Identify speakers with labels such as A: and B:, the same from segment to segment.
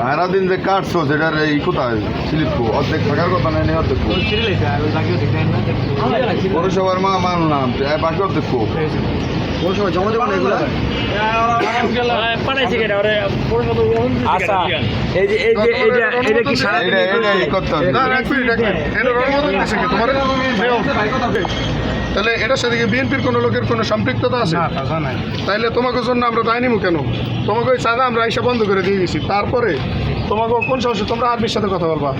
A: সারাদিন যে কাটছো সেটার এই কোথায়? স্লিপ অর্ধেক থাকার কথা নেই অর্ধেক পৌরসভার মা মানলাম এ বাকি অর্ধেক পৌরসভা জমা দেবো না এগুলো?
B: আচ্ছা এই যে এই যে এটা এটা কি সারা
A: এটা এটা এই করতে হবে
C: তাহলে এটার সাথে কি বিএনপির কোনো লোকের কোনো সম্পৃক্ততা আছে? তাইলে তোমাকে জন্য আমরা দায় নিবো কেন? তোমাকে ওই চাঁদা আমরা এসে বন্ধ করে দিয়ে গেছি তারপরে তোমাকে কোন সমস্যা তোমরা আর্মির সাথে কথা বলবা?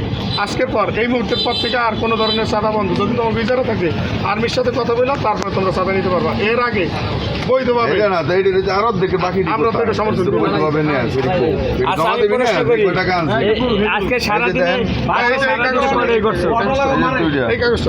C: আজকের পর এই মুহূর্তের পর থেকে আর কোনো ধরনের চাঁদা বন্ধ। যদি তোমার বিচারে থাকে আর্মির সাথে কথা বললাম তারপরে তোমরা চাঁদা নিতে পারবা। এর আগে বৈধভাবে
A: বাকি
C: আমরা তো এটা সমর্থন
B: আজকে সারাদিনে
A: এই
C: কাগজটা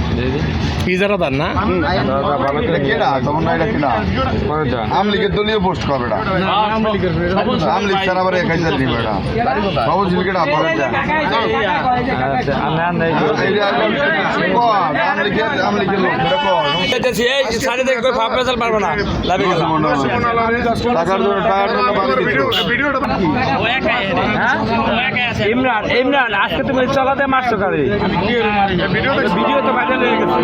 B: পিজাটা দান না
A: কেনা আমলিগের দলীয় পোস্ট করবে এটা আমলিগ স্যার আবার এক হাজার দিবে এটা বাবু ঝিলকেটা টাকার জন্য টাকার জন্য বাকি
C: ভিডিও
A: দিচ্ছ।
C: ভিডিওটা
B: ইমরান ইমরান আজকে তুমি চলাতে মারছো কারে?
C: ভিডিও
B: ভিডিও তো ভাইরাল হয়ে গেছে।